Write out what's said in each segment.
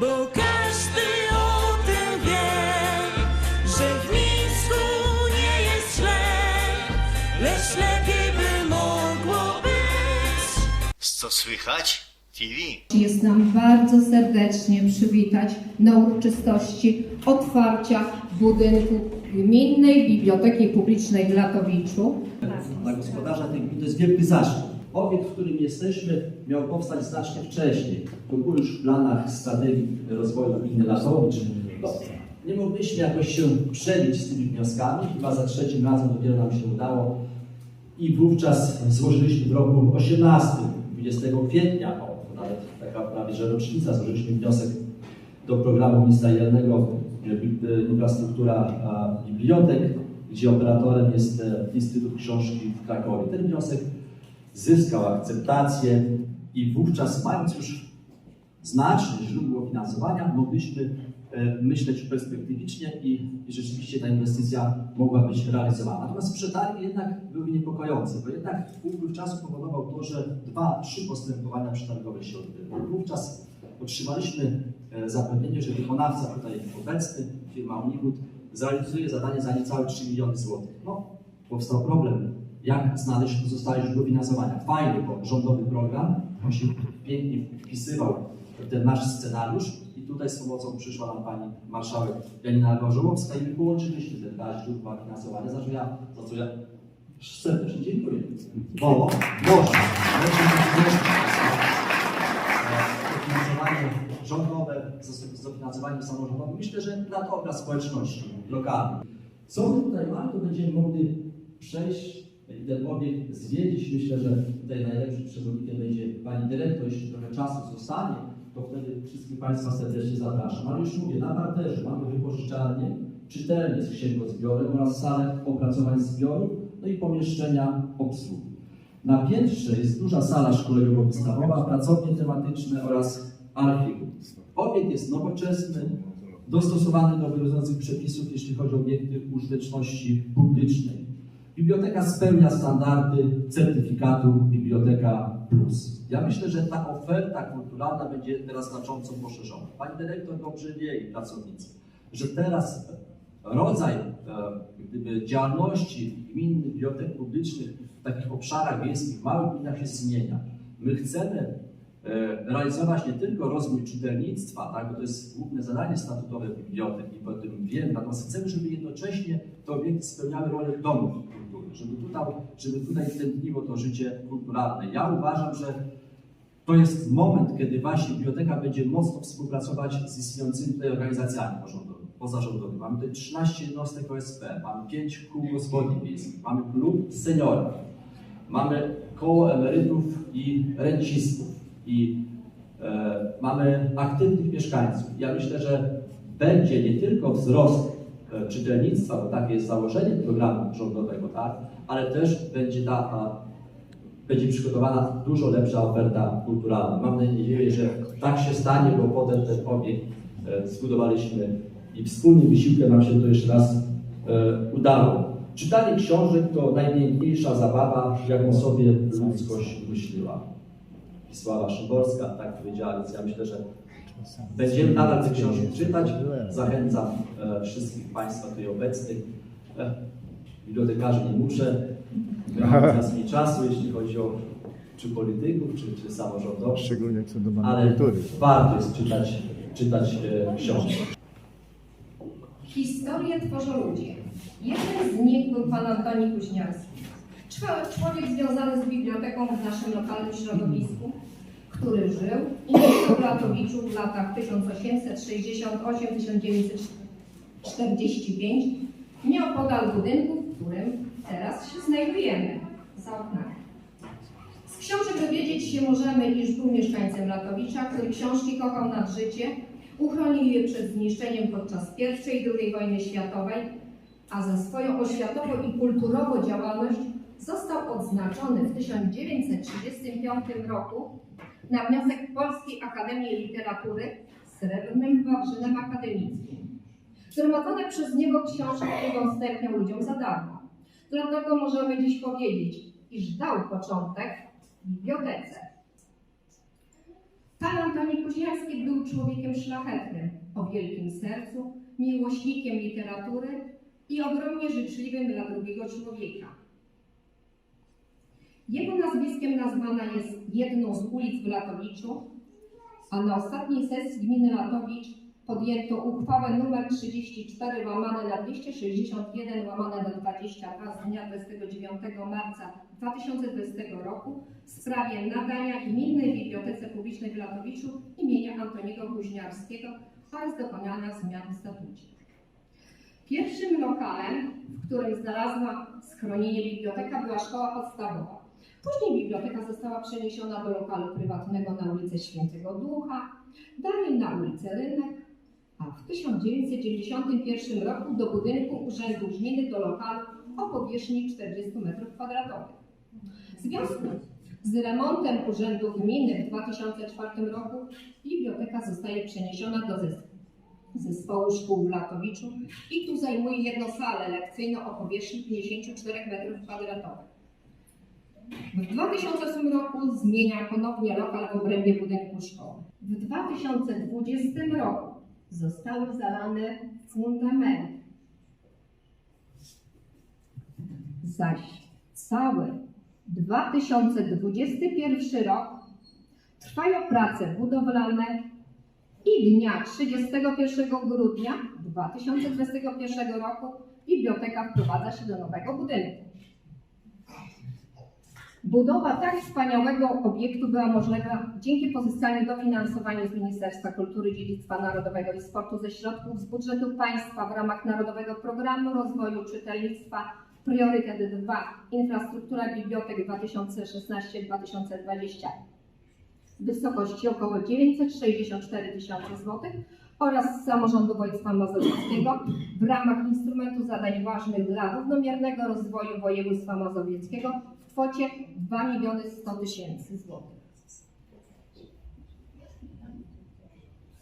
Bo każdy o tym wie, że w Mińsku nie jest źle, lecz lepiej by mogło być. Co słychać? TV. Jest nam bardzo serdecznie przywitać na uroczystości otwarcia budynku Gminnej Biblioteki Publicznej w Latowiczu. Dla gospodarza tej gminy to jest wielki zaszczyt. Obiekt, w którym jesteśmy, miał powstać znacznie wcześniej. To było już w planach strategii rozwoju gminy Latowicz. No, nie mogliśmy jakoś się przebić z tymi wnioskami. Chyba za trzecim razem dopiero nam się udało. I wówczas złożyliśmy w roku 18, 20 kwietnia, o, to nawet taka prawie że rocznica, złożyliśmy wniosek do programu ministerialnego e, e, Infrastruktura Bibliotek, gdzie operatorem jest e, Instytut Książki w Krakowie. Ten wniosek zyskał akceptację i wówczas mając już znaczne źródło finansowania, mogliśmy e, myśleć perspektywicznie i, i rzeczywiście ta inwestycja mogła być realizowana. Natomiast przetargi jednak były niepokojące, bo jednak upływ czasu powodował to, że dwa, trzy postępowania przetargowe się odbyły. Wówczas otrzymaliśmy e, zapewnienie, że wykonawca tutaj obecny, firma Uniwood, zrealizuje zadanie za niecałe 3 miliony złotych. No, powstał problem, jak znaleźć pozostałe źródło finansowania. Fajny, bo rządowy program, on się pięknie wpisywał w ten nasz scenariusz i tutaj z pomocą przyszła nam pani marszałek Janina Gorzołowska i my połączyliśmy te dwa źródła finansowania, za co ja, za co ja serdecznie dziękuję. Bo można, dofinansowanie rządowe z dofinansowaniem samorządowym, myślę, że na dobra społeczności lokalnej. Co my tutaj mamy, to będziemy mogli przejść ten obiekt zwiedzić. Myślę, że tutaj najlepszym przewodnikiem będzie Pani Dyrektor. Jeśli trochę czasu zostanie, to wtedy wszystkich Państwa serdecznie zapraszam. Ale już mówię, na parterze mamy wypożyczalnię, czytelnię z księgozbiorem oraz salę opracowań zbiorów, no i pomieszczenia obsługi. Na piętrze jest duża sala szkoleniowo-wystawowa, pracownie tematyczne oraz archiwum. Obiekt jest nowoczesny, dostosowany do obowiązujących przepisów, jeśli chodzi o obiekty użyteczności publicznej. Biblioteka spełnia standardy certyfikatu Biblioteka Plus. Ja myślę, że ta oferta kulturalna będzie teraz znacząco poszerzona. Pani dyrektor dobrze wie i pracownicy, że teraz rodzaj e, gdyby działalności gminnych bibliotek publicznych w takich obszarach wiejskich, małych gminach się zmienia. My chcemy e, realizować nie tylko rozwój czytelnictwa, tak, bo to jest główne zadanie statutowe bibliotek i po tym wiem, natomiast chcemy, żeby jednocześnie te obiekty spełniały rolę domów żeby tutaj, żeby tutaj tętniło to życie kulturalne. Ja uważam, że to jest moment, kiedy właśnie biblioteka będzie mocno współpracować z istniejącymi tutaj organizacjami pozarządowymi. pozarządowymi. Mamy tutaj 13 jednostek OSP, mamy 5 kół gospodyń wiejskich, mamy klub seniora, mamy koło emerytów i rencistów i e, mamy aktywnych mieszkańców. Ja myślę, że będzie nie tylko wzrost czytelnictwa, bo takie jest założenie programu rządowego, tak, ale też będzie ta będzie przygotowana dużo lepsza oferta kulturalna. Mam nadzieję, że tak się stanie, bo potem ten obiekt e, zbudowaliśmy i wspólnym wysiłkiem nam się to jeszcze raz e, udało. Czytanie książek to najpiękniejsza zabawa, jaką sobie ludzkość myśliła. Wisława Szymborska tak powiedziała, więc ja myślę, że będziemy nadal te książki czytać. Zachęcam e, wszystkich Państwa tutaj obecnych. E, bibliotekarzy nie muszę, teraz mi czasu, jeśli chodzi o czy polityków, czy, czy samorządowców, Szczególnie co do ale kultury. warto jest czytać, czytać e, książki. Historię tworzą ludzie. Jeden z nich był pan Antoni Kuźniarski. Człowiek związany z biblioteką w naszym lokalnym środowisku, który żył i w Latowiczu w latach 1868-1945. Miał podal budynku, w którym teraz się znajdujemy, za oknami. Z książek dowiedzieć się możemy, iż był mieszkańcem Latowicza, który książki kochał nad życie, uchronił je przed zniszczeniem podczas I i II wojny światowej, a za swoją oświatową i kulturową działalność został odznaczony w 1935 roku na wniosek Polskiej Akademii Literatury srebrnym wawrzynem akademickim. Zgromadzone przez niego książki udostępniał ludziom za darmo. Dlatego możemy dziś powiedzieć, iż dał początek bibliotece. Pan Antoni Kuźniarski był człowiekiem szlachetnym, o wielkim sercu, miłośnikiem literatury i ogromnie życzliwym dla drugiego człowieka. Jego nazwiskiem nazwana jest jedną z ulic w Latowiczu, a na ostatniej sesji gminy Latowicz podjęto uchwałę nr 34 łamane na 261 łamane na 22 z dnia 29 marca 2020 roku w sprawie nadania gminnej bibliotece publicznej w Latowiczu imienia Antoniego Kuźniarskiego oraz dokonania zmian w statucie. Pierwszym lokalem, w którym znalazła schronienie biblioteka była szkoła podstawowa. Później biblioteka została przeniesiona do lokalu prywatnego na ulicę Świętego Ducha, dalej na ulicę Rynek, a w 1991 roku do budynku Urzędu Gminy do lokalu o powierzchni 40 m2. W związku z remontem Urzędu Gminy w 2004 roku biblioteka zostaje przeniesiona do zespołu szkół w Latowiczu i tu zajmuje jedną salę lekcyjną o powierzchni 54 m2. W 2008 roku zmienia ponownie lokal w obrębie budynku szkoły. W 2020 roku zostały zalane fundamenty. Zaś cały 2021 rok trwają prace budowlane i dnia 31 grudnia 2021 roku biblioteka wprowadza się do nowego budynku. Budowa tak wspaniałego obiektu była możliwa dzięki pozyskaniu dofinansowania z Ministerstwa Kultury, Dziedzictwa Narodowego i Sportu ze środków z budżetu państwa w ramach Narodowego Programu Rozwoju Czytelnictwa Priorytet 2 Infrastruktura Bibliotek 2016-2020 w wysokości około 964 tysiące złotych oraz samorządu województwa mazowieckiego w ramach instrumentu zadań ważnych dla równomiernego rozwoju województwa mazowieckiego kwocie 2 miliony 100 tysięcy złotych.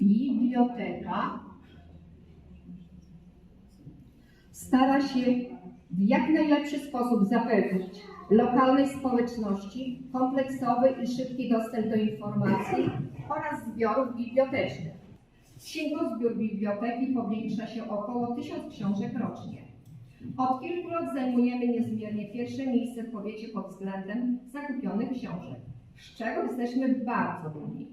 Biblioteka stara się w jak najlepszy sposób zapewnić lokalnej społeczności kompleksowy i szybki dostęp do informacji oraz zbiorów bibliotecznych. Księgozbiór biblioteki powiększa się około 1000 książek rocznie. Od kilku lat zajmujemy niezmiernie pierwsze miejsce w powiecie pod względem zakupionych książek, z czego jesteśmy bardzo dumni.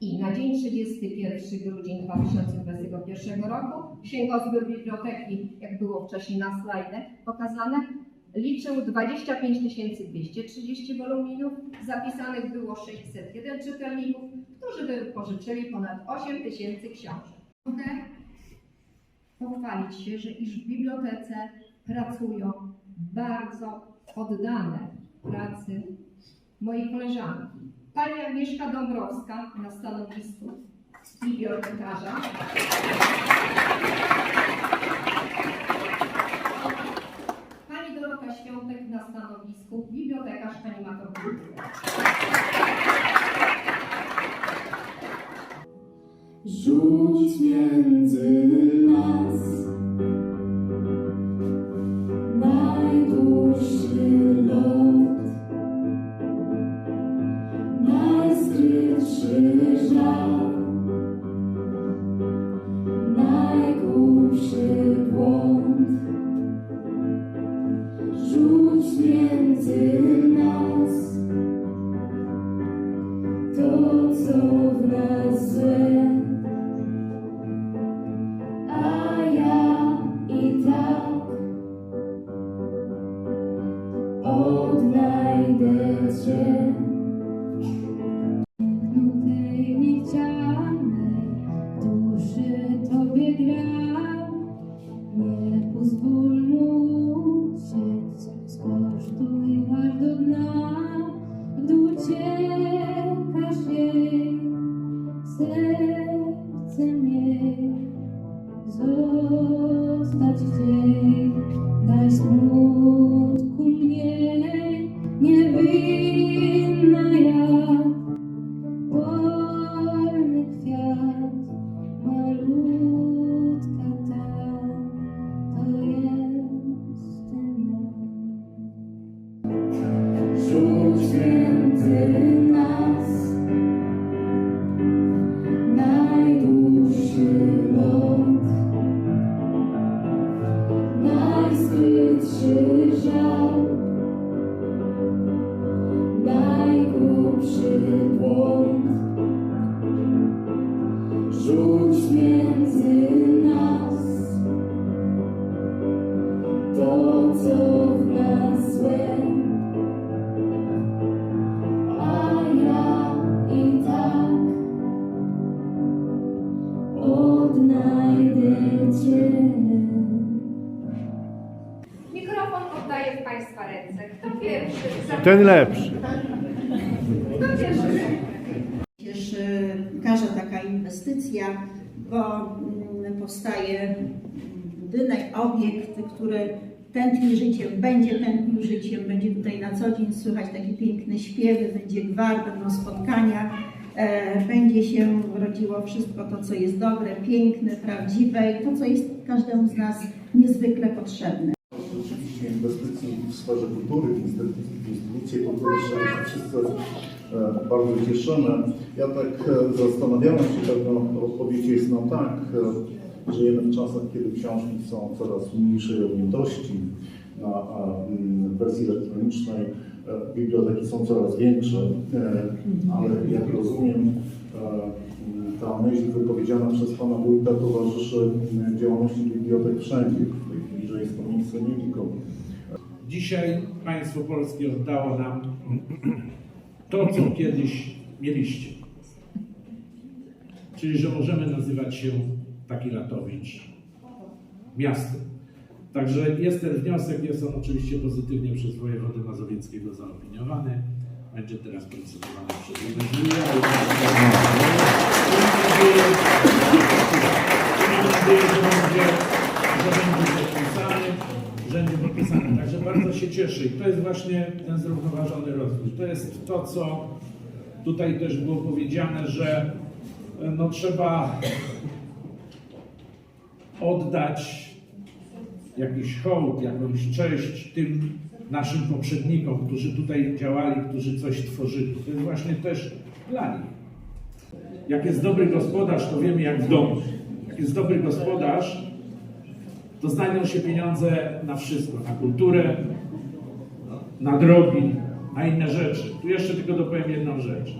I na dzień 31 grudzień 2021 roku księgozbiór biblioteki, jak było wcześniej na slajdach pokazane, liczył 25 230 woluminiów, zapisanych było 601 czytelników, którzy wypożyczyli ponad 8 tysięcy książek. Pochwalić się, że iż w bibliotece pracują bardzo oddane pracy mojej koleżanki. Pani Agnieszka Dąbrowska na stanowisku bibliotekarza. Pani Dorota Świątek na stanowisku bibliotekarz animator kultury. Rzuć między nas znajdę Cię. Mikrofon oddaję w Państwa ręce. Kto pierwszy? Ten lepszy. Kto pierwszy? Cieszy każda taka inwestycja, bo mm, powstaje budynek, obiekt, który tętni życiem, będzie tętnił życiem, będzie tutaj na co dzień słychać takie piękne śpiewy, będzie gwar, będą spotkania, e, będzie się rodziło wszystko to, co jest dobre, piękne, prawdziwe i to, co jest każdemu z nas niezwykle potrzebne. Inwestycji w sferze kultury, w instytucje, kultury, się wszyscy e, bardzo cieszymy. Ja tak e, zastanawiałem się, pewna odpowiedź jest no tak, e, żyjemy w czasach, kiedy książki są coraz mniejszej objętości, na mm, wersji elektronicznej e, biblioteki są coraz większe, e, ale jak rozumiem, e, ta myśl wypowiedziana przez pana wójta towarzyszy mm, działalności bibliotek wszędzie, w tej chwili, że jest to miejsce nie tylko Dzisiaj państwo polskie oddało nam to, co kiedyś mieliście. Czyli, że możemy nazywać się taki Latowicz miastem. Także jest ten wniosek, jest on oczywiście pozytywnie przez wojewodę mazowieckiego zaopiniowany. Będzie teraz procedowany przez urzędnika. Mam nadzieję, że będzie podpisany. Także bardzo się cieszę i to jest właśnie ten zrównoważony rozwój. To jest to, co tutaj też było powiedziane, że no, trzeba oddać jakiś hołd, jakąś cześć tym naszym poprzednikom, którzy tutaj działali, którzy coś tworzyli. To jest właśnie też dla nich. Jak jest dobry gospodarz, to wiemy jak w domu. Jak jest dobry gospodarz, to znajdą się pieniądze na wszystko, na kulturę, na drogi, na inne rzeczy. Tu jeszcze tylko dopowiem jedną rzecz.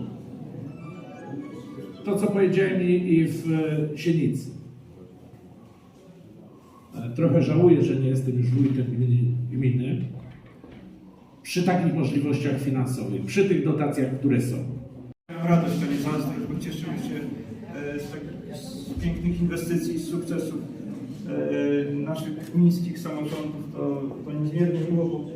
To, co powiedziałem i, w e, Sienicy. E, Trochę żałuję, że nie jestem już wójtem gminy. Przy takich możliwościach finansowych, przy tych dotacjach, które są. Miałem radość takie zazdrość, bo cieszymy się e, z, tak, z pięknych inwestycji, z sukcesów e, naszych miejskich samorządów. To, to niezmiernie miło, bo,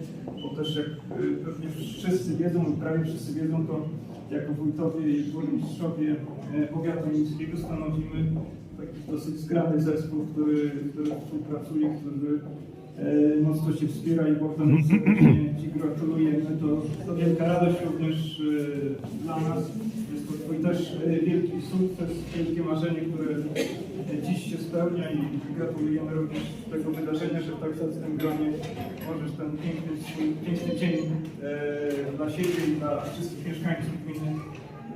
bo też jak e, pewnie wszyscy wiedzą, prawie wszyscy wiedzą, to jako wójtowie i burmistrzowie e, powiatu miejskiego stanowimy taki dosyć zgrany zespół, który, który współpracuje, który e, mocno się wspiera i Bogdan Ci gratulujemy. To, to wielka radość również e, dla nas. Jest to Twój też e, wielki sukces, wielkie marzenie, które dziś się spełnia i gratulujemy również tego wydarzenia, że w tak zacnym gronie możesz ten piękny, piękny dzień e, dla siebie i dla wszystkich mieszkańców gminy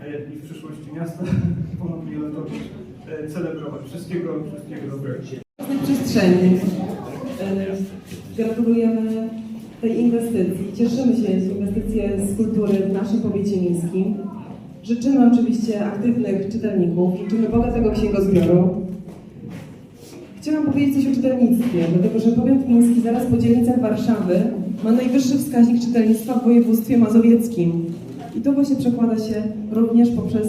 e, i w przyszłości miasta ponownie e, celebrować. Wszystkiego, wszystkiego dobrego. przestrzeni. E, Gratulujemy tej inwestycji. Cieszymy się z inwestycje z kultury w naszym powiecie miejskim. Życzymy oczywiście aktywnych czytelników, życzymy bogatego księgozbioru. Chciałam powiedzieć coś o czytelnictwie, dlatego że powiat miejski zaraz po dzielnicach Warszawy ma najwyższy wskaźnik czytelnictwa w województwie mazowieckim. I to właśnie przekłada się również poprzez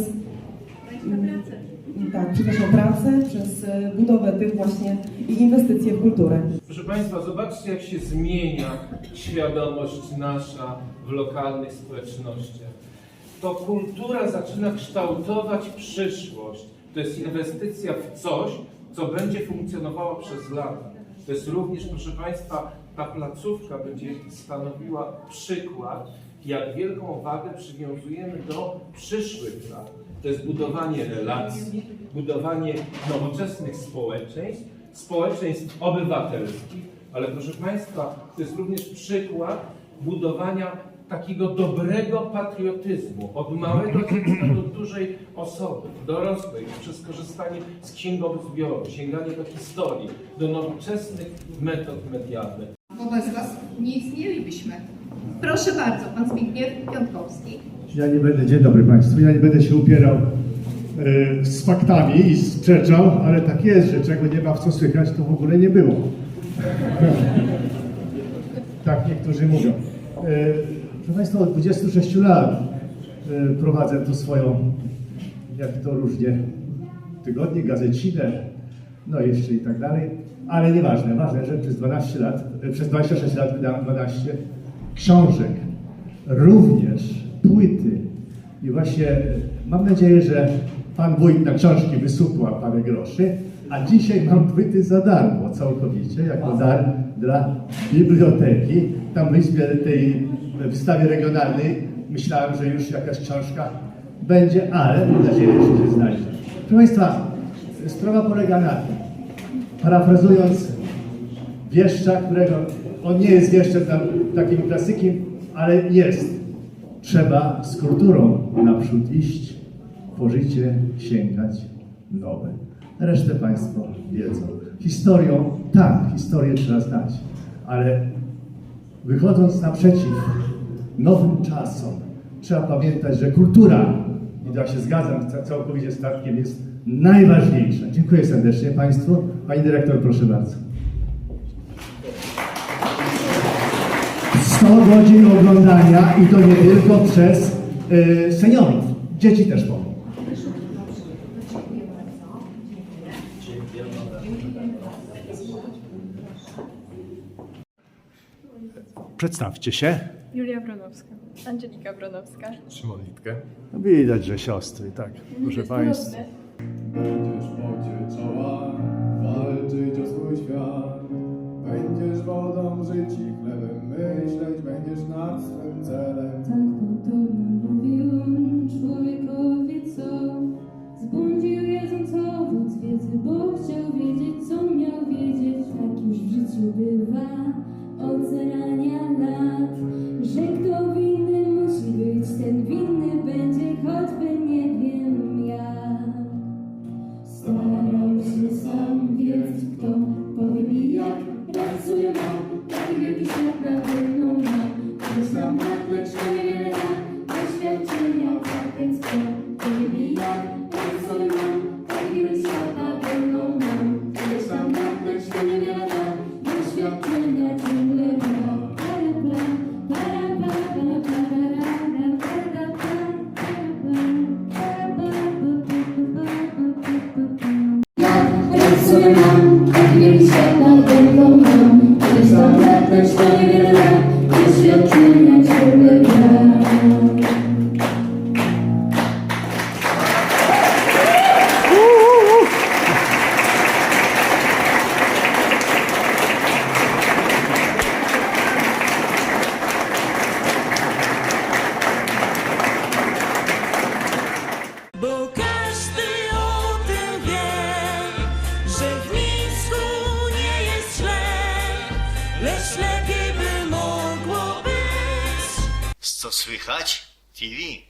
tak, przepraszam, pracę, przez e, budowę tych właśnie i inwestycje w kulturę. Proszę Państwa, zobaczcie jak się zmienia świadomość nasza w lokalnych społecznościach. To kultura zaczyna kształtować przyszłość. To jest inwestycja w coś, co będzie funkcjonowało przez lata. To jest również, proszę Państwa, ta placówka będzie stanowiła przykład, jak wielką wagę przywiązujemy do przyszłych lat. To jest budowanie relacji, budowanie nowoczesnych społeczeństw, społeczeństw obywatelskich, ale proszę Państwa, to jest również przykład budowania takiego dobrego patriotyzmu od małego dziecka do dużej osoby, dorosłej, przez korzystanie z księgozbioru, sięganie do historii, do nowoczesnych metod medialnych. Bo bez Was nie istnielibyśmy. Proszę bardzo, Pan Zbigniew Piątkowski. Ja nie będę, dzień dobry Państwu, ja nie będę się upierał e, z faktami i sprzeczał, ale tak jest, że czego nie ma w co słychać, to w ogóle nie było. tak niektórzy mówią. E, proszę Państwa, od 26 lat e, prowadzę tu swoją, jak to różnie, tygodnie, gazecinę, no jeszcze i tak dalej, ale nieważne, ważne, że przez 12 lat, przez 26 lat wydałem 12 książek, również płyty i właśnie mam nadzieję, że Pan Wójt na książki wysupła parę groszy, a dzisiaj mam płyty za darmo całkowicie, jako dar dla biblioteki. Tam w izbie tej wystawie regionalnej myślałem, że już jakaś książka będzie, ale mam nadzieję, że się znajdzie. Proszę Państwa, sprawa polega na tym, parafrazując wieszcza, którego on nie jest wieszczem tam, takim klasykiem, ale jest. Trzeba z kulturą naprzód iść, po życie sięgać nowe. Resztę Państwo wiedzą. Historią, tak, historię trzeba znać, ale wychodząc naprzeciw nowym czasom, trzeba pamiętać, że kultura, i ja się zgadzam ca- całkowicie z Statkiem, jest najważniejsza. Dziękuję serdecznie Państwu. Pani Dyrektor, proszę bardzo. 100 godzin oglądania i to nie tylko przez y, seniorów. Dzieci też mogą. Przedstawcie się. Julia Bronowska. Angelika Bronowska. Szymon Litkę. No widać, że siostry, tak. Proszę Państwa. Będziesz czoła walczyć o swój świat. Będziesz wodą żyć i chlebem myśleć, będziesz nad swym celem. Tak podobno mówił człowiekowi, co zbłądził jedząc owoc wiedzy, bo chciał wiedzieć, co miał wiedzieć. Tak już w życiu bywa od zarania lat, że kto winny tak,